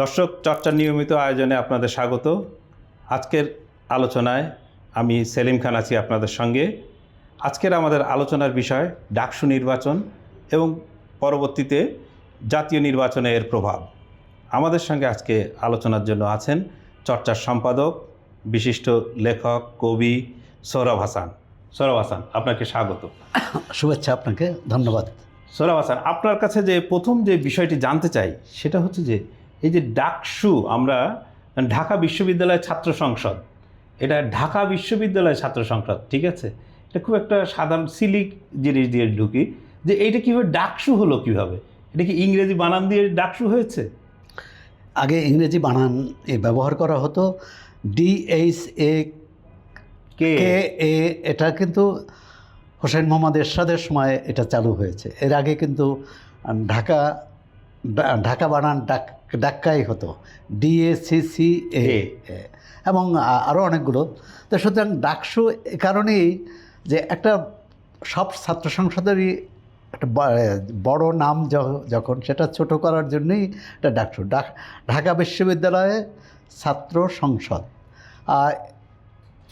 দর্শক চর্চার নিয়মিত আয়োজনে আপনাদের স্বাগত। আজকের আলোচনায় আমি সেলিম খান আছি আপনাদের সঙ্গে। আজকের আমাদের আলোচনার বিষয় ডাকসু নির্বাচন এবং পরবর্তীতে জাতীয় নির্বাচনে এর প্রভাব। আমাদের সঙ্গে আজকে আলোচনার জন্য আছেন চর্চার সম্পাদক বিশিষ্ট লেখক কবি সৌরভ হাসান। সৌরভ হাসান আপনাকে স্বাগত। শুভেচ্ছা আপনাকে ধন্যবাদ। সৌরভ হাসান আপনার কাছে যে প্রথম যে বিষয়টি জানতে চাই সেটা হচ্ছে যে এই যে ডাকসু আমরা ঢাকা বিশ্ববিদ্যালয় ছাত্র সংসদ এটা ঢাকা বিশ্ববিদ্যালয় ছাত্র সংসদ ঠিক আছে? এটা খুব একটা সাধারণ সিলিক জিনিস দিয়ে ঢুকি যে এইটা কীভাবে ডাকসু হলো কীভাবে? এটা কি ইংরেজি বানান দিয়ে ডাকসু হয়েছে? আগে ইংরেজি বানান এ ব্যবহার করা হতো ডিএইচ এ কে? কে এ এটা কিন্তু হোসেন মোহাম্মদ এরশাদের সময় এটা চালু হয়েছে। এর আগে কিন্তু ঢাকা ঢাকা বানান ডাক ডাক্কাই হতো। ডিএসিসি এ এবং আরও অনেকগুলো। তো সুতরাং ডাকসু এ কারণেই যে একটা সব ছাত্র সংসদেরই একটা বড় নাম যখন সেটা ছোট করার জন্যই এটা ডাকসু। ডাক- ঢাকা বিশ্ববিদ্যালয়ে ছাত্র সংসদ।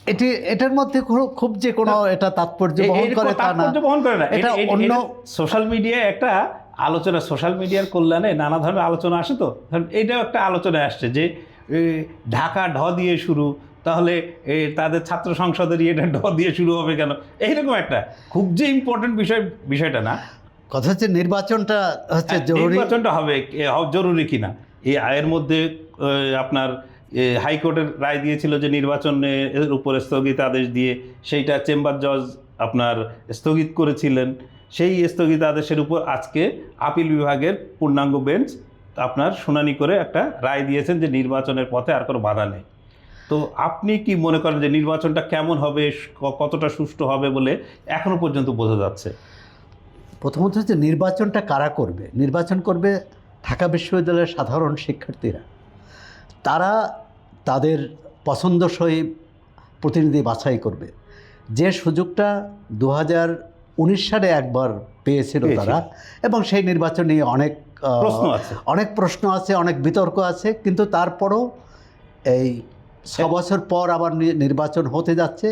এটি এটার মধ্যে খুব- যে কোনো এটা তাৎপর্য বহন করে তা না। এটা অন্য সোশ্যাল মিডিয়ায় একটা আলোচনা সোশ্যাল মিডিয়ার কল্যাণে নানা ধরনের আলোচনা আসে তো? এটাও একটা আলোচনায় আসছে যে ঢাকা ঢ দিয়ে শুরু তাহলে তাদের ছাত্র সংসদের এটা ঢ দিয়ে শুরু হবে কেন? এইরকম একটা খুব যে ইম্পর্টেন্ট বিষয় বিষয়টা না। কথা হচ্ছে নির্বাচনটা হচ্ছে হ্যাঁ, জরুরি। নির্বাচনটা হবে জরুরি কিনা? এই আয়ের মধ্যে আপনার হাইকোর্টের রায় দিয়েছিল যে নির্বাচনে এর উপরে স্থগিতাদেশ দিয়ে সেইটা চেম্বার জজ আপনার স্থগিত করেছিলেন। সেই স্থগিত আদেশের উপর আজকে আপিল বিভাগের পূর্ণাঙ্গ বেঞ্চ আপনার শুনানি করে একটা রায় দিয়েছেন যে নির্বাচনের পথে আর কোনো বাধা নেই। তো আপনি কি মনে করেন যে নির্বাচনটা কেমন হবে কতটা সুষ্ঠু হবে বলে এখনও পর্যন্ত বোঝা যাচ্ছে? প্রথমত হচ্ছে নির্বাচনটা কারা করবে? নির্বাচন করবে ঢাকা বিশ্ববিদ্যালয়ের সাধারণ শিক্ষার্থীরা। তারা তাদের পছন্দসই প্রতিনিধি বাছাই করবে। যে সুযোগটা দু হাজার উনিশ সালে একবার পেয়েছিল। তারা। এবং সেই নির্বাচন নিয়ে অনেক প্রশ্ন আছে। অনেক প্রশ্ন আছে অনেক বিতর্ক আছে। কিন্তু তারপরও এই ছ বছর পর আবার নির্বাচন হতে যাচ্ছে।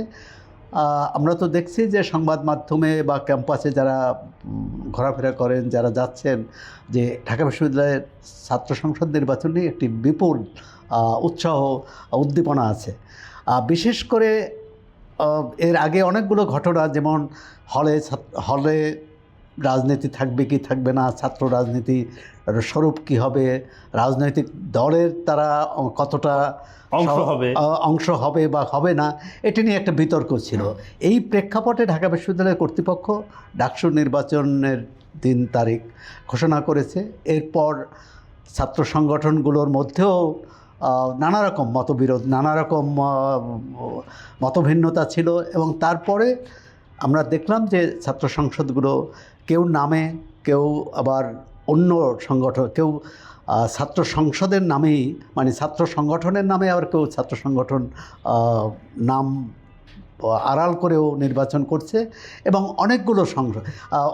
আমরা তো দেখছি যে সংবাদ মাধ্যমে বা ক্যাম্পাসে যারা ঘোরাফেরা করেন যারা যাচ্ছেন যে ঢাকা বিশ্ববিদ্যালয়ের ছাত্র সংসদ নির্বাচন নিয়ে একটি বিপুল উৎসাহ উদ্দীপনা আছে। বিশেষ করে এর আগে অনেকগুলো ঘটনা যেমন হলে হলে রাজনীতি থাকবে কি থাকবে না ছাত্র রাজনীতি স্বরূপ কি হবে রাজনৈতিক দলের তারা কতটা অংশ হবে। অংশ হবে বা হবে না এটি নিয়ে একটা বিতর্ক ছিল এই প্রেক্ষাপটে ঢাকা বিশ্ববিদ্যালয় কর্তৃপক্ষ ডাকসু নির্বাচনের দিন তারিখ ঘোষণা করেছে এরপর ছাত্র সংগঠনগুলোর মধ্যেও নানা রকম মতবিরোধ, নানা রকম মতভিন্নতা ছিল এবং তারপরে আমরা দেখলাম যে ছাত্র সংসদগুলো কেউ নামে, কেউ আবার অন্য সংগঠন, কেউ ছাত্র সংসদের নামেই মানে ছাত্র সংগঠনের নামে আবার কেউ ছাত্র সংগঠন নাম আড়াল করেও নির্বাচন করছে এবং অনেকগুলো সংসদ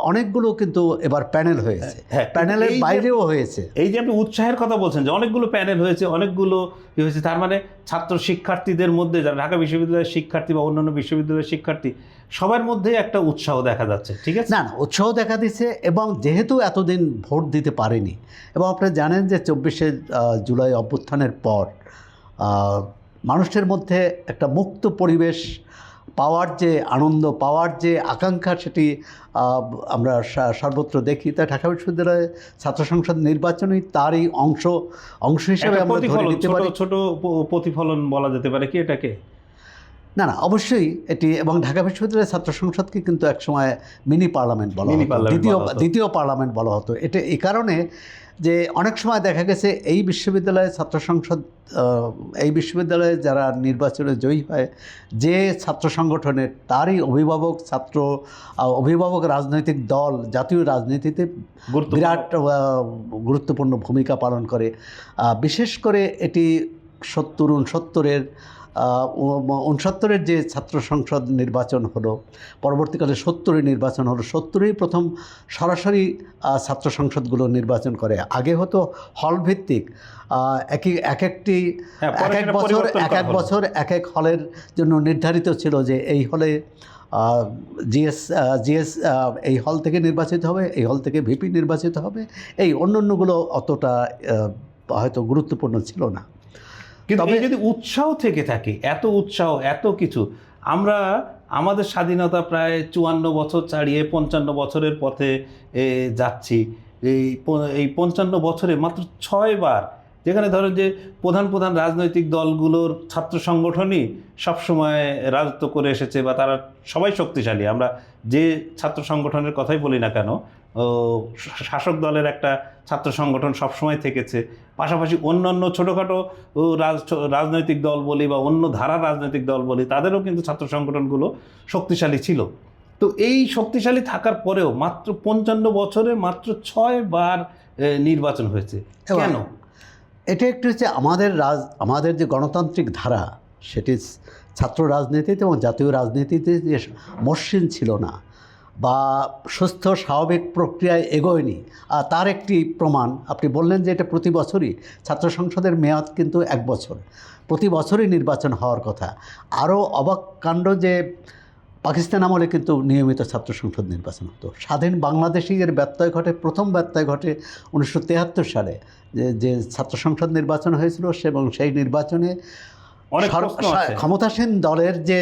অনেকগুলো কিন্তু এবার প্যানেল হয়েছে। হ্যাঁ, প্যানেলের বাইরেও হয়েছে। এই যে আপনি উৎসাহের কথা বলছেন যে অনেকগুলো প্যানেল হয়েছে অনেকগুলো হয়েছে তার মানে ছাত্র শিক্ষার্থীদের মধ্যে যারা ঢাকা বিশ্ববিদ্যালয়ের শিক্ষার্থী বা অন্যান্য বিশ্ববিদ্যালয়ের শিক্ষার্থী সবার মধ্যে একটা উৎসাহ দেখা যাচ্ছে ঠিক আছে? না না উৎসাহ দেখা দিচ্ছে এবং যেহেতু এতদিন ভোট দিতে পারেনি এবং আপনি জানেন যে চব্বিশে জুলাই অভ্যুত্থানের পর মানুষের মধ্যে একটা মুক্ত পরিবেশ পাওয়ার যে আনন্দ পাওয়ার যে আকাঙ্ক্ষা সেটি আমরা সর্বত্র দেখি। তাই ঢাকা বিশ্ববিদ্যালয়ে ছাত্র সংসদ নির্বাচনই তারই অংশ অংশ হিসেবে আমরা ধরে নিতে ছোট পারি ছোট প্রতিফলন বলা যেতে পারে কি এটাকে? না না অবশ্যই এটি এবং ঢাকা বিশ্ববিদ্যালয়ের ছাত্র সংসদকে কিন্তু একসময় মিনি পার্লামেন্ট বলা হতো দ্বিতীয় দ্বিতীয় পার্লামেন্ট বলা হতো। এটা এই কারণে যে অনেক সময় দেখা গেছে এই বিশ্ববিদ্যালয়ে ছাত্র সংসদ এই বিশ্ববিদ্যালয়ে যারা নির্বাচনে জয়ী হয় যে ছাত্র সংগঠনের তারই অভিভাবক ছাত্র অভিভাবক রাজনৈতিক দল জাতীয় রাজনীতিতে বিরাট গুরুত্বপূর্ণ ভূমিকা পালন করে। বিশেষ করে এটি সত্তর উনসত্তরের উনসত্তরের যে ছাত্র সংসদ নির্বাচন হলো পরবর্তীকালে সত্তরে নির্বাচন হলো সত্তরেই প্রথম সরাসরি ছাত্র সংসদগুলো নির্বাচন করে। আগে হতো হল ভিত্তিক এক একটি হ্যাঁ, এক এক বছর এক এক বছর এক এক হলের জন্য নির্ধারিত ছিল যে এই হলে জিএস জিএস এই হল থেকে নির্বাচিত হবে এই হল থেকে ভিপি নির্বাচিত হবে। এই অন্য অন্যগুলো অতটা হয়তো গুরুত্বপূর্ণ ছিল না। কিন্তু তবে- যদি উৎসাহ থেকে থাকে এত উৎসাহ এত কিছু আমরা আমাদের স্বাধীনতা প্রায় চুয়ান্ন বছর ছাড়িয়ে পঞ্চান্ন বছরের পথে যাচ্ছি। এই এই পঞ্চান্ন বছরে মাত্র ছয়বার যেখানে ধরেন যে প্রধান প্রধান রাজনৈতিক দলগুলোর ছাত্র সংগঠনই সবসময় রাজত্ব করে এসেছে বা তারা সবাই শক্তিশালী। আমরা যে ছাত্র সংগঠনের কথাই বলি না কেন শাসক দলের একটা ছাত্র সংগঠন সবসময় থেকেছে। পাশাপাশি অন্যান্য ছোটোখাটো রাজনৈতিক দল বলি বা অন্য ধারার রাজনৈতিক দল বলি তাদেরও কিন্তু ছাত্র সংগঠনগুলো শক্তিশালী ছিল। তো এই শক্তিশালী থাকার পরেও মাত্র পঞ্চান্ন বছরে মাত্র ছয় বার নির্বাচন হয়েছে। কেন? এটা একটু হচ্ছে আমাদের রাজ আমাদের যে গণতান্ত্রিক ধারা সেটি ছাত্র রাজনীতিতে এবং জাতীয় রাজনীতিতে যে মসৃণ ছিল না। বা সুস্থ স্বাভাবিক প্রক্রিয়ায় এগোয়নি। আর তার একটি প্রমাণ, আপনি বললেন যে এটা প্রতি বছরই, ছাত্র সংসদের মেয়াদ কিন্তু এক বছর। প্রতি বছরই নির্বাচন হওয়ার কথা। আরও অবাক কাণ্ড যে পাকিস্তান আমলে কিন্তু নিয়মিত ছাত্র সংসদ নির্বাচন হতো। স্বাধীন বাংলাদেশি এর ব্যত্যয় ঘটে, প্রথম ব্যত্যয় ঘটে উনিশশো সালে। যে যে ছাত্র সংসদ নির্বাচন হয়েছিল এবং সেই নির্বাচনে অনেক। ক্ষমতাসীন দলের যে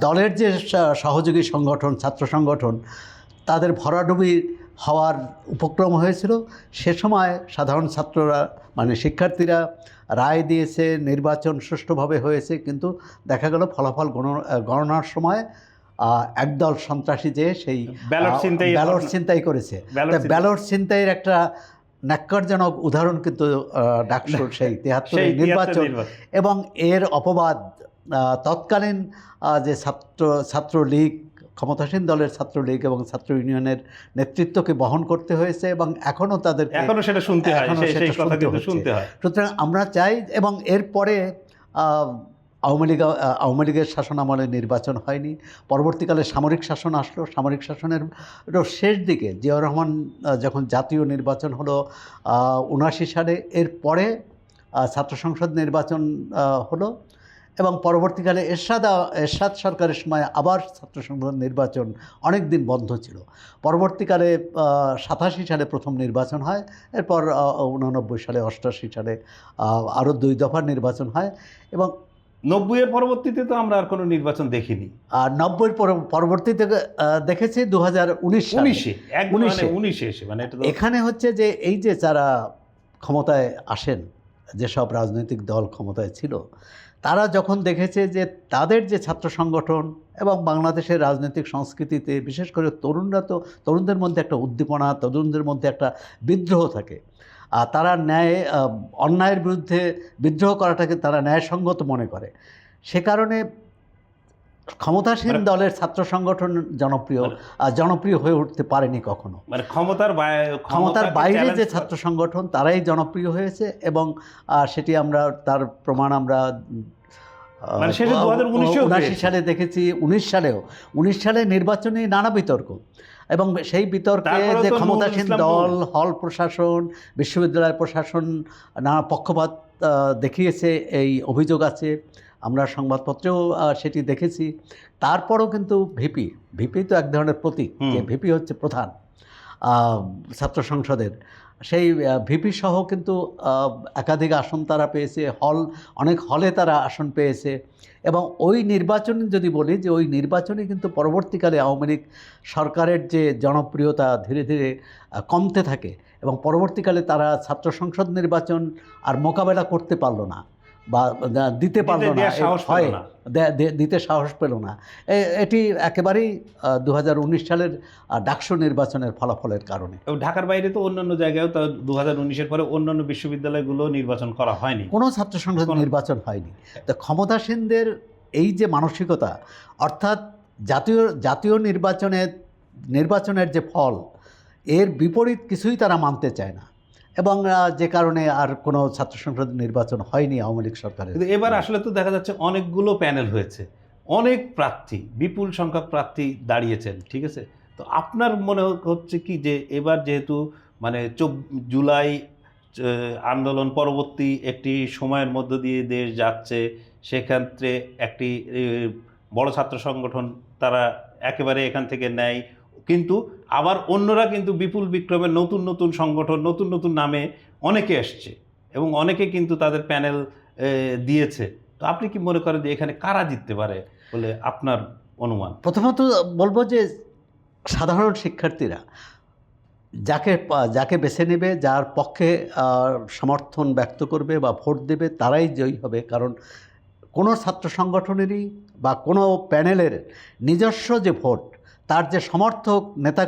দলের যে সহযোগী সংগঠন ছাত্র সংগঠন তাদের ভরাডুবি হওয়ার উপক্রম হয়েছিল। সে সময় সাধারণ ছাত্ররা মানে শিক্ষার্থীরা রায় দিয়েছে নির্বাচন সুষ্ঠুভাবে হয়েছে কিন্তু দেখা গেল ফলাফল গণ- গণনার সময় একদল সন্ত্রাসী যে সেই ব্যালট ছিনতাই ব্যালট ছিনতাই করেছে। ব্যালট ছিনতাইয়ের একটা ন্যাক্কারজনক উদাহরণ কিন্তু ডাকসুর সেই তেহাত্তরের সেই নির্বাচন এবং এর অপবাদ তৎকালীন যে ছাত্র ছাত্রলীগ ক্ষমতাসীন দলের ছাত্রলীগ এবং ছাত্র ইউনিয়নের নেতৃত্বকে বহন করতে হয়েছে এবং এখনও তাদের এখনও সেটা শুনতে হয় হয়। সুতরাং আমরা চাই এবং এরপরে আওয়ামী লীগ আওয়ামী লীগের শাসন আমলে নির্বাচন হয়নি। পরবর্তীকালে সামরিক শাসন আসলো। সামরিক শাসনের শেষ দিকে জিয়াউর রহমান যখন জাতীয় নির্বাচন হলো উনআশি সালে এরপরে ছাত্র সংসদ নির্বাচন হলো এবং পরবর্তীকালে এরশাদ এরশাদ সরকারের সময় আবার ছাত্র সংসদ নির্বাচন অনেক দিন বন্ধ ছিল। পরবর্তীকালে সাতাশি সালে প্রথম নির্বাচন হয়। এরপর উননব্বই সালে অষ্টাশি সালে আরও দুই দফার নির্বাচন হয় এবং নব্বই এর পরবর্তীতে তো আমরা আর কোনো নির্বাচন দেখিনি আর নব্বই পরবর্তীতে দেখেছি দু হাজার উনিশ উনিশে মানে উনিশে। উনিশে এসে মানে এখানে হচ্ছে যে এই যে যারা ক্ষমতায় আসেন যেসব রাজনৈতিক দল ক্ষমতায় ছিল তারা যখন দেখেছে যে তাদের যে ছাত্র সংগঠন এবং বাংলাদেশের রাজনৈতিক সংস্কৃতিতে বিশেষ করে তরুণরা তো তরুণদের মধ্যে একটা উদ্দীপনা তরুণদের মধ্যে একটা বিদ্রোহ থাকে তারা ন্যায় অন্যায়ের বিরুদ্ধে বিদ্রোহ করাটাকে তারা ন্যায়সঙ্গত মনে করে। সে কারণে ক্ষমতাসীন মানে- দলের ছাত্র সংগঠন জনপ্রিয় আর জনপ্রিয় হয়ে উঠতে পারেনি কখনো। মানে ক্ষমতার ক্ষমতার বাইরে যে ছাত্র সংগঠন তারাই জনপ্রিয় হয়েছে এবং সেটি আমরা তার প্রমাণ আমরা মানে সেটা 2019 এও উনাশি সালে দেখেছি উনিশ সালেও। উনিশ সালে নির্বাচনে নানা বিতর্ক। এবং সেই বিতর্কে যে ক্ষমতাসীন দল হল প্রশাসন বিশ্ববিদ্যালয় প্রশাসন নানা পক্ষপাত দেখিয়েছে এই অভিযোগ আছে। আমরা সংবাদপত্রেও সেটি দেখেছি। তারপরও কিন্তু ভিপি ভিপি তো এক ধরনের প্রতীক যে ভিপি হচ্ছে প্রধান ছাত্র সংসদের। সেই ভিপি সহ কিন্তু একাধিক আসন তারা পেয়েছে, হল, অনেক হলে তারা আসন পেয়েছে। এবং ওই নির্বাচন যদি বলি যে ওই নির্বাচনে কিন্তু পরবর্তীকালে আওয়ামী লীগ সরকারের যে জনপ্রিয়তা ধীরে ধীরে কমতে থাকে এবং পরবর্তীকালে তারা ছাত্র সংসদ নির্বাচন আর মোকাবেলা করতে পারল না। বা দিতে পারল না। দে- দিতে সাহস পেল না। এ- এটি একেবারেই দু হাজার উনিশ সালের ডাকসু নির্বাচনের ফলাফলের কারণে। এবং ঢাকার বাইরে তো অন্যান্য জায়গায়ও তো দু হাজার উনিশের পরে অন্যান্য বিশ্ববিদ্যালয়গুলো নির্বাচন করা হয়নি। কোনো ছাত্র সংসদ নির্বাচন হয়নি। তো ক্ষমতাসীনদের এই যে মানসিকতা অর্থাৎ জাতীয় জাতীয় নির্বাচনের নির্বাচনের যে ফল এর বিপরীত কিছুই তারা মানতে চায় না। এবং যে কারণে আর কোনো ছাত্র সংসদ নির্বাচন হয়নি আওয়ামী লীগ সরকারের। কিন্তু এবার আসলে তো দেখা যাচ্ছে অনেকগুলো প্যানেল হয়েছে। অনেক প্রার্থী, বিপুল সংখ্যক প্রার্থী দাঁড়িয়েছেন, ঠিক আছে? তো আপনার মনে হচ্ছে কি যে এবার যেহেতু মানে জুলাই আন্দোলন পরবর্তী একটি সময়ের মধ্য দিয়ে দেশ যাচ্ছে, সেক্ষেত্রে একটি বড় ছাত্র সংগঠন তারা একেবারে এখান থেকে নেয়। কিন্তু আবার অন্যরা কিন্তু বিপুল বিক্রমের নতুন নতুন সংগঠন, নতুন নতুন নামে অনেকে এসছে এবং অনেকে কিন্তু তাদের প্যানেল দিয়েছে। তো আপনি কি মনে করেন যে এখানে কারা জিততে পারে বলে আপনার অনুমান? প্রথমত বলব যে সাধারণ শিক্ষার্থীরা যাকে যাকে বেছে নেবে, যার পক্ষে সমর্থন ব্যক্ত করবে বা ভোট দেবে, তারাই জয়ী হবে। কারণ কোনো ছাত্র সংগঠনেরই বা কোনো প্যানেলের নিজস্ব যে ভোট তার যে সমর্থক নেতা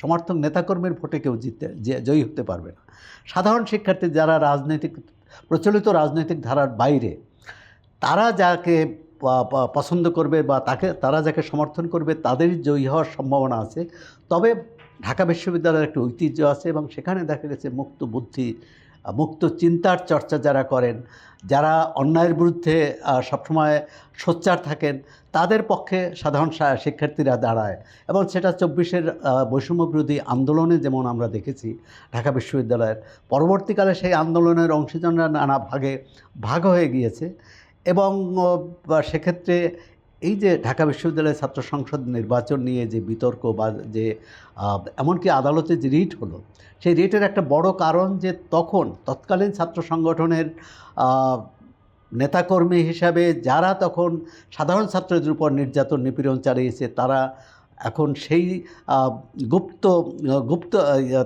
সমর্থক নেতাকর্মীর ভোটে কেউ জিততে, যে- জয়ী হতে পারবে না। সাধারণ শিক্ষার্থী যারা রাজনৈতিক, প্রচলিত রাজনৈতিক ধারার বাইরে, তারা যাকে পছন্দ করবে বা তাকে, তারা যাকে সমর্থন করবে তাদেরই জয়ী হওয়ার সম্ভাবনা আছে। তবে ঢাকা বিশ্ববিদ্যালয়ের একটা ঐতিহ্য আছে এবং সেখানে দেখা গেছে মুক্ত বুদ্ধি মুক্ত চিন্তার চর্চা যারা করেন, যারা অন্যায়ের বিরুদ্ধে সবসময় সোচ্চার থাকেন, তাদের পক্ষে সাধারণ শিক্ষার্থীরা দাঁড়ায়। এবং সেটা চব্বিশের বৈষম্য বিরোধী আন্দোলনে যেমন আমরা দেখেছি, ঢাকা বিশ্ববিদ্যালয়ের পরবর্তীকালে সেই আন্দোলনের অংশীজনরা নানা ভাগে ভাগ হয়ে গিয়েছে এবং সেক্ষেত্রে এই যে ঢাকা বিশ্ববিদ্যালয়ের ছাত্র সংসদ নির্বাচন নিয়ে যে বিতর্ক বা যে এমনকি আদালতে যে রিট হলো, সেই রিটের একটা বড় কারণ যে তখন তৎকালীন ছাত্র সংগঠনের নেতাকর্মী হিসাবে যারা তখন সাধারণ ছাত্রদের উপর নির্যাতন নিপীড়ন চালিয়েছে, তারা এখন সেই গুপ্ত গুপ্ত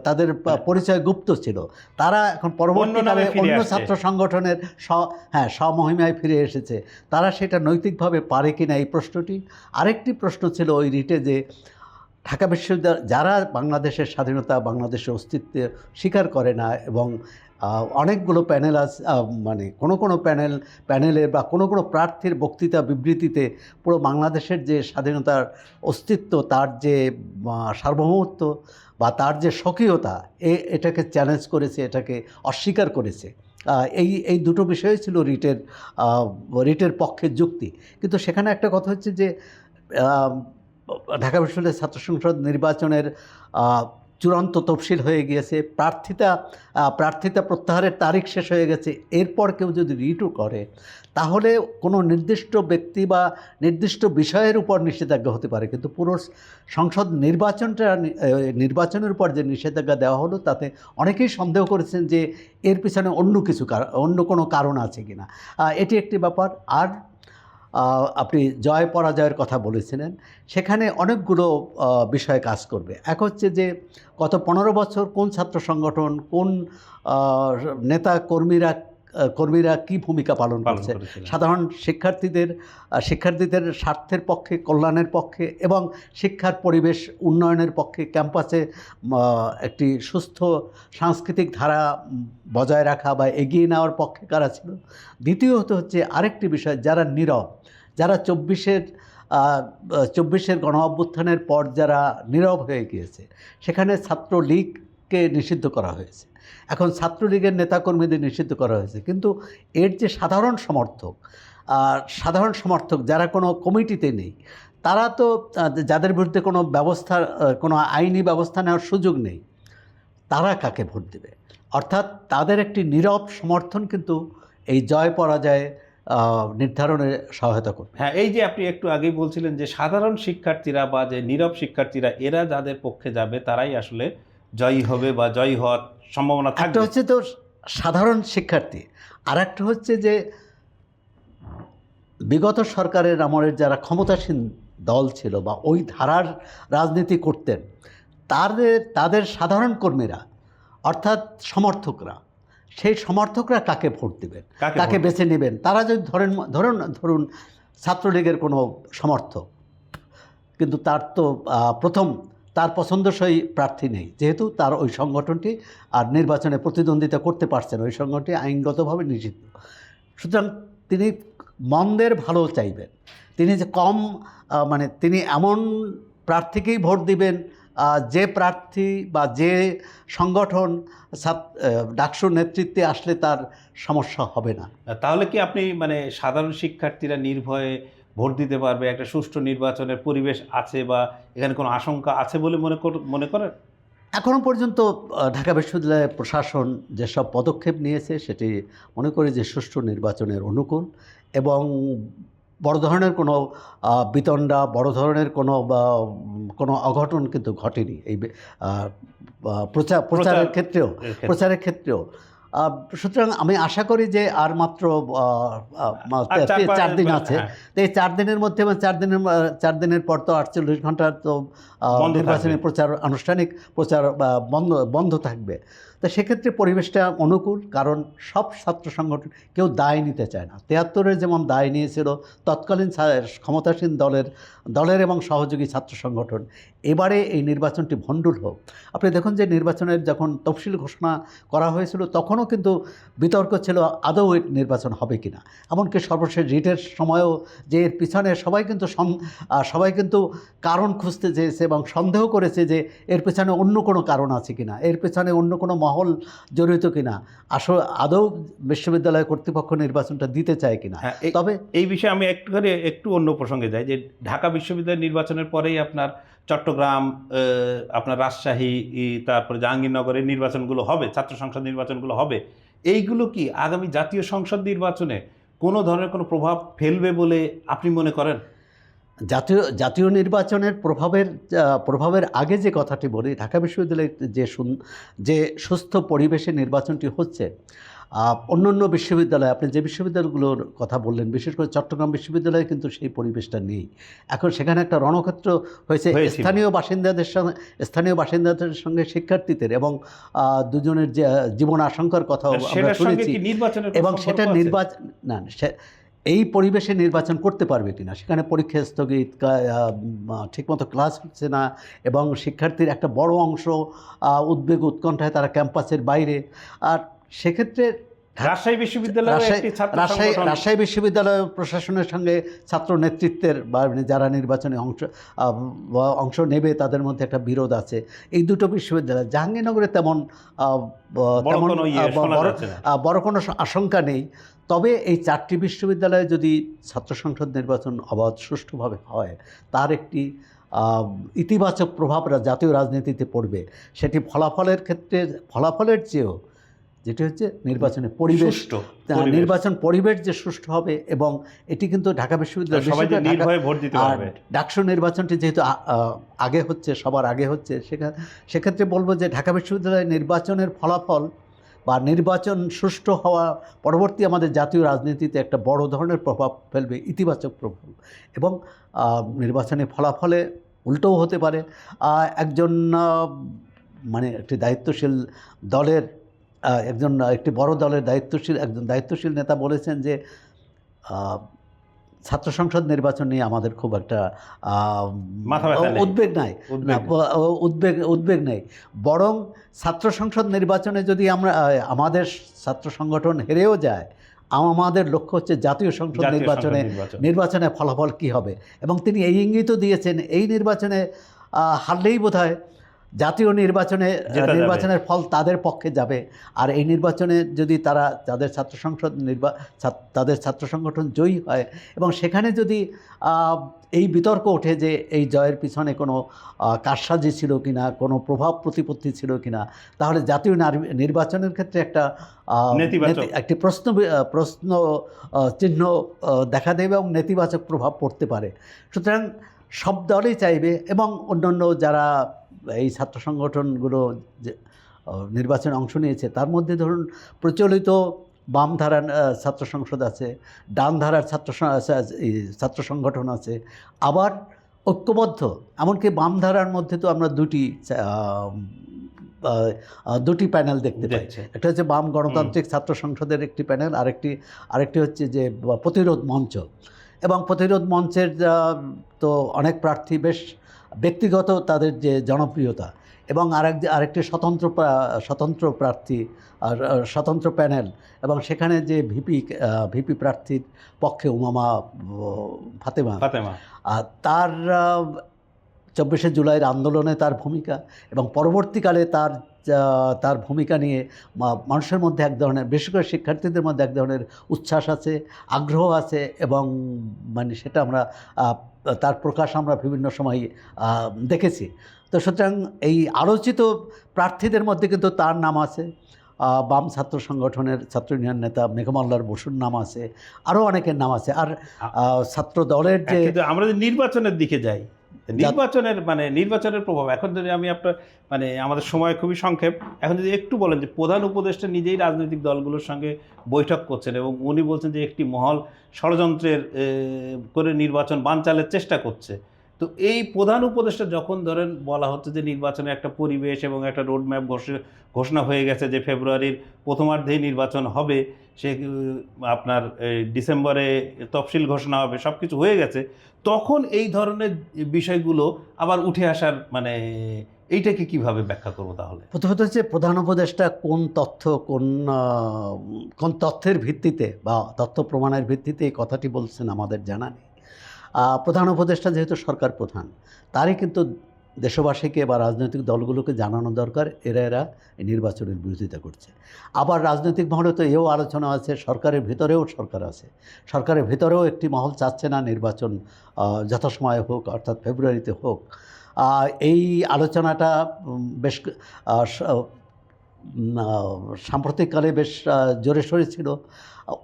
তাদের প- পরিচয় গুপ্ত ছিল। তারা এখন পরবর্তীকালে অন্য ছাত্র সংগঠনের স হ্যাঁ স্বমহিমায় ফিরে এসেছে। তারা সেটা নৈতিকভাবে পারে কি না এই প্রশ্নটি? আরেকটি প্রশ্ন ছিল ওই রিটে যে ঢাকা বিশ্ববিদ্যালয় যারা বাংলাদেশের স্বাধীনতা বাংলাদেশের অস্তিত্ব স্বীকার করে না এবং অনেকগুলো প্যানেল আছে মানে কোনো কোনো প্যানেল প্যানেলের বা কোনো কোনো প্রার্থীর বক্তৃতা বিবৃতিতে পুরো বাংলাদেশের যে স্বাধীনতার অস্তিত্ব, তার যে সার্বভৌমত্ব বা তার যে স্বকীয়তা, এ, এটাকে চ্যালেঞ্জ করেছে, এটাকে অস্বীকার করেছে। এই এই দুটো বিষয় ছিল রিটের রিটের পক্ষের যুক্তি। কিন্তু সেখানে একটা কথা হচ্ছে যে ঢাকা বিশ্ববিদ্যালয়ের ছাত্র সংসদ নির্বাচনের চূড়ান্ত তফসিল হয়ে গিয়েছে, প্রার্থিতা প্রার্থিতা প্রত্যাহারের তারিখ শেষ হয়ে গেছে, এরপর কেউ যদি রিটও করে, তাহলে কোনো নির্দিষ্ট ব্যক্তি বা নির্দিষ্ট বিষয়ের উপর নিষেধাজ্ঞা হতে পারে। কিন্তু পুরো সংসদ নির্বাচনটা নির্বাচনের উপর যে নিষেধাজ্ঞা দেওয়া হলো, তাতে অনেকেই সন্দেহ করেছেন যে এর পিছনে অন্য কিছু অন্য কোনো কারণ আছে কিনা। এটি একটি ব্যাপার। আর আপনি জয় পরাজয়ের কথা বলেছিলেন। সেখানে অনেকগুলো বিষয় কাজ করবে। এক হচ্ছে যে গত পনেরো বছর কোন ছাত্র সংগঠন কোন নেতা কর্মীরা কর্মীরা কি ভূমিকা পালন পালন করছে? সাধারণ শিক্ষার্থীদের শিক্ষার্থীদের স্বার্থের পক্ষে কল্যাণের পক্ষে এবং শিক্ষার পরিবেশ উন্নয়নের পক্ষে ক্যাম্পাসে একটি সুস্থ সাংস্কৃতিক ধারা বজায় রাখা বা এগিয়ে নেওয়ার পক্ষে কারা ছিল? দ্বিতীয়ত হচ্ছে আরেকটি বিষয় যারা নীরব যারা চব্বিশের চব্বিশের গণ অভ্যুত্থানের পর যারা নীরব হয়ে গিয়েছে, সেখানে ছাত্রলীগকে নিষিদ্ধ করা হয়েছে। এখন ছাত্রলীগের নেতাকর্মীদের নিষিদ্ধ করা হয়েছে। কিন্তু এর যে সাধারণ সমর্থক আর সাধারণ সমর্থক যারা কোনো কমিটিতে নেই, তারা তো যাদের বিরুদ্ধে কোনো ব্যবস্থা কোনো আইনি ব্যবস্থা নেওয়ার সুযোগ নেই, তারা কাকে ভোট দেবে? অর্থাৎ তাদের একটি নীরব সমর্থন কিন্তু এই জয় পরাজয় নির্ধারণে সহায়তা করবে। হ্যাঁ এই যে আপনি একটু আগেই বলছিলেন যে সাধারণ শিক্ষার্থীরা বা যে নীরব শিক্ষার্থীরা এরা যাদের পক্ষে যাবে তারাই আসলে জয়ী হবে বা জয়ী হওয়ার সম্ভাবনা একটা হচ্ছে তো সাধারণ শিক্ষার্থী আর একটা হচ্ছে যে বিগত সরকারের আমলের যারা ক্ষমতাসীন দল ছিল বা ওই ধারার রাজনীতি করতেন তাদের তাদের সাধারণ কর্মীরা অর্থাৎ সমর্থকরা সেই সমর্থকরা কাকে ভোট দেবেন? কাকে বেছে নেবেন? তারা যদি ধরেন ধরুন ধরুন ছাত্রলীগের কোনো সমর্থক কিন্তু তার তো প্রথম তার পছন্দসই প্রার্থী নেই। যেহেতু তার ওই সংগঠনটি আর নির্বাচনে প্রতিদ্বন্দ্বিতা করতে পারছেন ওই সংগঠনটি আইনগতভাবে নিষিদ্ধ। সুতরাং তিনি মন্দের ভালো চাইবেন। তিনি যে কম মানে তিনি এমন প্রার্থীকেই ভোট দিবেন যে প্রার্থী বা যে সংগঠন ডাকসুর নেতৃত্বে আসলে তার সমস্যা হবে না। তাহলে কি আপনি মানে সাধারণ শিক্ষার্থীরা নির্ভয়ে ভোট দিতে পারবে? একটা সুষ্ঠু নির্বাচনের পরিবেশ আছে বা এখানে কোনো আশঙ্কা আছে বলে মনে কর মনে করেন? এখনও পর্যন্ত ঢাকা বিশ্ববিদ্যালয়ের প্রশাসন যেসব পদক্ষেপ নিয়েছে সেটি মনে করি যে সুষ্ঠু নির্বাচনের অনুকূল এবং বড় ধরনের কোনো বিতণ্ডা বড় ধরনের কোনো কোনো অঘটন কিন্তু ঘটেনি এই প্রচার প্রচারের ক্ষেত্রেও প্রচারের ক্ষেত্রেও। সুতরাং আমি আশা করি যে আর মাত্র চার দিন আছে। হ্যাঁ। তো এই চার দিনের মধ্যে চার দিনের চার দিনের পর তো আটচল্লিশ ঘণ্টার তো নির্বাচনী প্রচার আনুষ্ঠানিক প্রচার বন্ধ বন্ধ থাকবে। তো সেক্ষেত্রে পরিবেশটা অনুকূল, কারণ সব ছাত্র সংগঠন কেউ দায় নিতে চায় না। তিয়াত্তরের যেমন দায় নিয়েছিল, তৎকালীন ক্ষমতাসীন দলের দলের এবং সহযোগী ছাত্র সংগঠন, এবারে এই নির্বাচনটি ভণ্ডুল হোক। আপনি দেখুন যে নির্বাচনের যখন তফসিল ঘোষণা করা হয়েছিল, তখনও কিন্তু বিতর্ক ছিল আদৌ নির্বাচন হবে কি না এমনকি সর্বশেষ রিটের সময়ও যে এর পিছনে সবাই কিন্তু সবাই কিন্তু কারণ খুঁজতে চেয়েছে এবং সন্দেহ করেছে যে এর পেছনে অন্য কোনো কারণ আছে কি না এর পেছনে অন্য কোনো মহল জড়িত কিনা আসলে আদৌ বিশ্ববিদ্যালয় কর্তৃপক্ষ নির্বাচনটা দিতে চায় কিনা? হ্যাঁ, এই- তবে এই বিষয়ে আমি একটুখানি একটু অন্য প্রসঙ্গে যাই যে ঢাকা বিশ্ববিদ্যালয় নির্বাচনের পরেই আপনার চট্টগ্রাম আপনার রাজশাহী ই, তারপরে জাহাঙ্গীরনগরের নির্বাচনগুলো হবে ছাত্র সংসদ নির্বাচনগুলো হবে এইগুলো কি আগামী জাতীয় সংসদ নির্বাচনে কোনো ধরনের কোনো প্রভাব ফেলবে বলে আপনি মনে করেন? জাতীয় জাতীয় নির্বাচনের প্রভাবের প্রভাবের আগে যে কথাটি বলি ঢাকা বিশ্ববিদ্যালয়ে যে সুন- যে সুস্থ পরিবেশে নির্বাচনটি হচ্ছে অন্য অন্য বিশ্ববিদ্যালয় আপনি যে বিশ্ববিদ্যালয়গুলোর কথা বললেন বিশেষ করে চট্টগ্রাম বিশ্ববিদ্যালয়ে কিন্তু সেই পরিবেশটা নেই। এখন সেখানে একটা রণক্ষেত্র হয়েছে স্থানীয় বাসিন্দাদের সঙ্গে স্থানীয় বাসিন্দাদের সঙ্গে শিক্ষার্থীদের এবং দুজনের যে জীবন আশঙ্কার কথাও আমরা শুনেছি এবং সেটা নির্বাচন না এই পরিবেশে নির্বাচন করতে পারবে কিনা? সেখানে পরীক্ষা স্থগিত ঠিকমতো ক্লাস হচ্ছে না এবং শিক্ষার্থীর একটা বড় অংশ উদ্বেগ উৎকণ্ঠায় তারা ক্যাম্পাসের বাইরে। আর সেক্ষেত্রে রাজশাহী বিশ্ববিদ্যালয় রাজশাহী রাজশাহী বিশ্ববিদ্যালয় প্রশাসনের সঙ্গে ছাত্র নেতৃত্বের বা যারা নির্বাচনে অংশ অংশ নেবে তাদের মধ্যে একটা বিরোধ আছে। এই দুটো বিশ্ববিদ্যালয় জাহাঙ্গীরনগরে তেমন ইয়ে বড় কোনো আশঙ্কা নেই। তবে এই চারটি বিশ্ববিদ্যালয়ে যদি ছাত্র সংসদ নির্বাচন অবাধ সুষ্ঠুভাবে হয় তার একটি ইতিবাচক প্রভাব জাতীয় রাজনীতিতে পড়বে সেটি ফলাফলের ক্ষেত্রে ফলাফলের চেয়েও যেটি হচ্ছে নির্বাচনের পরিবেশ। নির্বাচন পরিবেশ যে সুষ্ঠু হবে এবং এটি কিন্তু ঢাকা বিশ্ববিদ্যালয় ডাকসু নির্বাচনটি যেহেতু আগে হচ্ছে সবার আগে হচ্ছে সেখানে সেক্ষেত্রে বলব যে ঢাকা বিশ্ববিদ্যালয়ের নির্বাচনের ফলাফল বা নির্বাচন সুষ্ঠু হওয়া পরবর্তী আমাদের জাতীয় রাজনীতিতে একটা বড় ধরনের প্রভাব ফেলবে ইতিবাচক প্রভাব। এবং নির্বাচনের ফলাফলে উল্টোও হতে পারে। একজন মানে একটি দায়িত্বশীল দলের একজন একটি বড় দলের দায়িত্বশীল, একজন দায়িত্বশীল নেতা বলেছেন যে ছাত্র সংসদ নির্বাচন নিয়ে আমাদের খুব একটা। উদ্বেগ নাই উদ্বেগ উদ্বেগ নেই বরং ছাত্র সংসদ নির্বাচনে যদি আমরা আমাদের ছাত্র সংগঠন হেরেও যায় আমাদের লক্ষ্য হচ্ছে জাতীয় সংসদ নির্বাচনে নির্বাচন। নির্বাচনে ফলাফল কি হবে এবং তিনি এই ইঙ্গিতও দিয়েছেন এই নির্বাচনে হারলেই বোধ হয় জাতীয় নির্বাচনে। নির্বাচনের ফল তাদের পক্ষে যাবে। আর এই নির্বাচনে যদি তারা তাদের ছাত্র সংসদ নির্বা তাদের ছাত্র সংগঠন জয়ী হয় এবং সেখানে যদি এই বিতর্ক ওঠে যে এই জয়ের পিছনে কোনো কারসাজি ছিল কিনা কোনো প্রভাব প্রতিপত্তি ছিল কিনা তাহলে জাতীয় নার- নির্বাচনের ক্ষেত্রে একটা একটি প্রশ্ন প্রশ্ন চিহ্ন দেখা দেবে এবং নেতিবাচক প্রভাব পড়তে পারে। সুতরাং সব দলই চাইবে এবং অন্যান্য যারা এই ছাত্র সংগঠনগুলো যে নির্বাচনে অংশ নিয়েছে তার মধ্যে ধরুন প্রচলিত বাম ধারার ছাত্র সংসদ আছে ডান ধারার ছাত্র ছাত্র সংগঠন আছে আবার ঐক্যবদ্ধ এমনকি বাম ধারার মধ্যে তো আমরা দুটি দুটি প্যানেল দেখতে পাই। দেখছে। একটা হচ্ছে বাম গণতান্ত্রিক ছাত্র সংসদের একটি প্যানেল আরেকটি আরেকটি হচ্ছে যে প্রতিরোধ মঞ্চ। এবং প্রতিরোধ মঞ্চের তো অনেক প্রার্থী বেশ ব্যক্তিগত তাদের যে জনপ্রিয়তা এবং আরেক আরেকটি স্বতন্ত্র স্বতন্ত্র প্রার্থী স্বতন্ত্র প্যানেল এবং সেখানে যে ভিপি ভিপি প্রার্থীর পক্ষে উমামা ফাতেমা। ফাতেমা। আর তার চব্বিশে জুলাইয়ের আন্দোলনে তার ভূমিকা এবং পরবর্তীকালে তার তার ভূমিকা নিয়ে মানুষের মধ্যে এক ধরনের বিশেষ করে শিক্ষার্থীদের মধ্যে এক ধরনের উচ্ছ্বাস আছে আগ্রহ আছে এবং মানে সেটা আমরা তার প্রকাশ আমরা বিভিন্ন সময় দেখেছি। তো সুতরাং এই আলোচিত প্রার্থীদের মধ্যে কিন্তু তার নাম আছে বাম ছাত্র সংগঠনের ছাত্র ইউনিয়ন নেতা মেঘমাল্লার বসুর নাম আছে আরও অনেকের নাম আছে। আর ছাত্র দলের যে আমরা যদি নির্বাচনের দিকে যাই নির্বাচনের মানে নির্বাচনের প্রভাব। এখন যদি আমি আপনার মানে আমাদের সময় খুবই সংক্ষেপ, এখন যদি একটু বলেন যে প্রধান উপদেষ্টা নিজেই রাজনৈতিক দলগুলোর সঙ্গে বৈঠক করছেন এবং উনি বলছেন যে একটি মহল ষড়যন্ত্রের করে নির্বাচন বানচালের চেষ্টা করছে। তো এই প্রধান উপদেষ্টা যখন ধরেন বলা হচ্ছে যে নির্বাচনের একটা পরিবেশ এবং একটা রোডম্যাপ ঘোষণা হয়ে গেছে যে ফেব্রুয়ারির প্রথমার্ধেই নির্বাচন হবে সে আপনার এই, ডিসেম্বরে তফসিল ঘোষণা হবে সব কিছু হয়ে গেছে তখন এই ধরনের বিষয়গুলো আবার উঠে আসার মানে এইটাকে কীভাবে ব্যাখ্যা করব তাহলে? প্রথমত হচ্ছে প্রধান উপদেষ্টা কোন তথ্য কোন কোন তথ্যের ভিত্তিতে বা তথ্য প্রমাণের ভিত্তিতে এই কথাটি বলছেন আমাদের জানা নেই। প্রধান উপদেষ্টা যেহেতু সরকার প্রধান, তারই কিন্তু দেশবাসীকে বা রাজনৈতিক দলগুলোকে জানানো দরকার, এরা এরা নির্বাচনের বিরোধিতা করছে। আবার রাজনৈতিক মহলে তো এও আলোচনা আছে, সরকারের ভিতরেও সরকার আছে। সরকারের ভিতরেও একটি মহল চাচ্ছে না নির্বাচন যথাসময়ে হোক, অর্থাৎ ফেব্রুয়ারিতে হোক। এই আলোচনাটা বেশ সাম্প্রতিককালে বেশ জোরে সরে ছিল।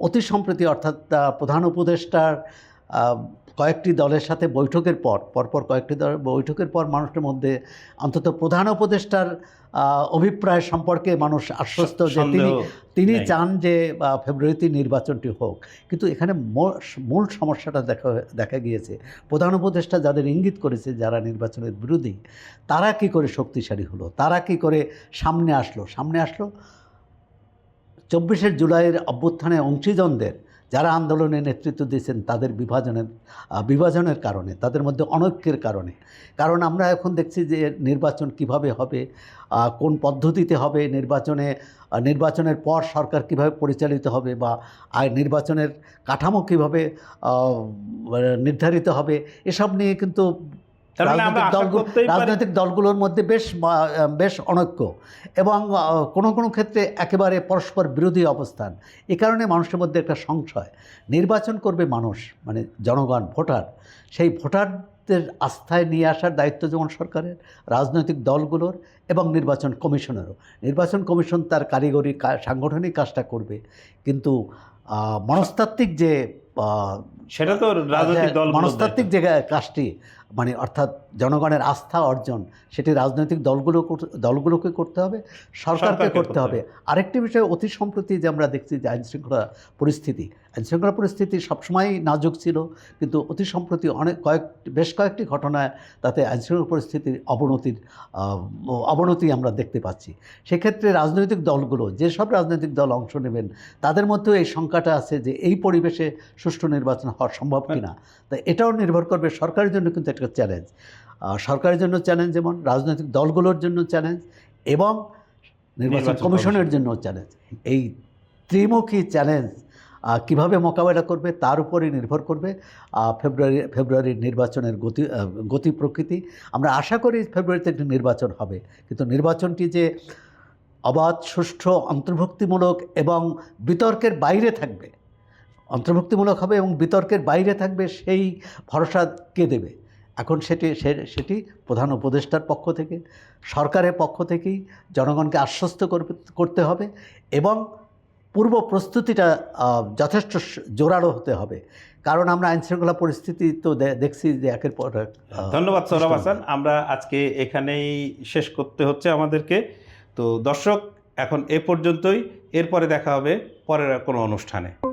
অতি সম্প্রতি অর্থাৎ প্রধান উপদেষ্টার কয়েকটি দলের সাথে বৈঠকের পর পরপর কয়েকটি দলের বৈঠকের পর মানুষের মধ্যে অন্তত প্রধান উপদেষ্টার অভিপ্রায় সম্পর্কে মানুষ আশ্বস্ত যে তিনি তিনি চান যে ফেব্রুয়ারিতে নির্বাচনটি হোক। কিন্তু এখানে মূল সমস্যাটা দেখা দেখা গিয়েছে। প্রধান উপদেষ্টা যাদের ইঙ্গিত করেছে যারা নির্বাচনের বিরোধী তারা কি করে শক্তিশালী হলো? তারা কি করে সামনে আসলো? সামনে আসলো চব্বিশের জুলাইয়ের অভ্যুত্থানে অংশীজনদের যারা আন্দোলনে নেতৃত্ব দিয়েছেন, তাদের বিভাজনের বিভাজনের কারণে, তাদের মধ্যে অনৈক্যের কারণে। কারণ আমরা এখন দেখছি যে নির্বাচন কীভাবে হবে কোন পদ্ধতিতে হবে নির্বাচনে নির্বাচনের পর সরকার কীভাবে পরিচালিত হবে বা নির্বাচনের কাঠামো কীভাবে নির্ধারিত হবে, এসব নিয়ে কিন্তু রাজনৈতিক পারি। রাজনৈতিক দলগুলোর মধ্যে বেশ বেশ অনৈক্য এবং কোনো কোনো ক্ষেত্রে একেবারে পরস্পর বিরোধী অবস্থান। এ কারণে মানুষের মধ্যে একটা সংশয় নির্বাচন করবে মানুষ মানে জনগণ ভোটার সেই ভোটারদের আস্থায় নিয়ে আসার দায়িত্ব যেমন সরকারের রাজনৈতিক দলগুলোর এবং নির্বাচন কমিশনেরও। নির্বাচন কমিশন তার কারিগরি সাংগঠনিক কাজটা করবে কিন্তু মনস্তাত্ত্বিক যে সেটা তো রাজনৈতিক হ্যাঁ, দল মনস্তাত্ত্বিক যে কাজটি মানে অর্থাৎ জনগণের আস্থা অর্জন সেটি রাজনৈতিক দলগুলো দলগুলোকে করতে হবে সরকারকে করতে হবে। আরেকটি বিষয় অতি সম্প্রতি যে আমরা দেখছি যে আইনশৃঙ্খলা পরিস্থিতি আইনশৃঙ্খলা পরিস্থিতি সবসময়ই নাজুক ছিল কিন্তু অতি সম্প্রতি অনেক কয়েক বেশ কয়েকটি ঘটনায় তাতে আইনশৃঙ্খলা পরিস্থিতির অবনতির অবনতি আমরা দেখতে পাচ্ছি। সেক্ষেত্রে রাজনৈতিক দলগুলো যেসব রাজনৈতিক দল অংশ নেবেন তাদের মধ্যেও এই শঙ্কাটা আছে যে এই পরিবেশে সুষ্ঠু নির্বাচন হওয়া সম্ভব কিনা। তা এটাও নির্ভর করবে সরকারের জন্য কিন্তু একটা চ্যালেঞ্জ সরকারের জন্য চ্যালেঞ্জ যেমন রাজনৈতিক দলগুলোর জন্য চ্যালেঞ্জ এবং নির্বাচন কমিশনের জন্য চ্যালেঞ্জ এই ত্রিমুখী চ্যালেঞ্জ কীভাবে মোকাবেলা করবে তার উপরে নির্ভর করবে ফেব্রুয়ারি ফেব্রুয়ারির নির্বাচনের গতি গতি প্রকৃতি। আমরা আশা করি ফেব্রুয়ারিতে একটি নির্বাচন হবে। কিন্তু নির্বাচনটি যে অবাধ সুষ্ঠু অন্তর্ভুক্তিমূলক এবং বিতর্কের বাইরে থাকবে অন্তর্ভুক্তিমূলক হবে এবং বিতর্কের বাইরে থাকবে সেই ভরসা কে দেবে? এখন সেটি সে- সেটি প্রধান উপদেষ্টার পক্ষ থেকে সরকারের পক্ষ থেকেই জনগণকে আশ্বস্ত করতে হবে এবং পূর্ব প্রস্তুতিটা যথেষ্ট জোরালো হতে হবে। কারণ আমরা আইনশৃঙ্খলা পরিস্থিতি তো দেখছি যে একের পর এক, ধন্যবাদ সৌরভ হাসান। আমরা আজকে এখানেই শেষ করতে হচ্ছে আমাদেরকে। তো দর্শক এখন এ পর্যন্তই। এরপরে দেখা হবে পরের কোনো অনুষ্ঠানে।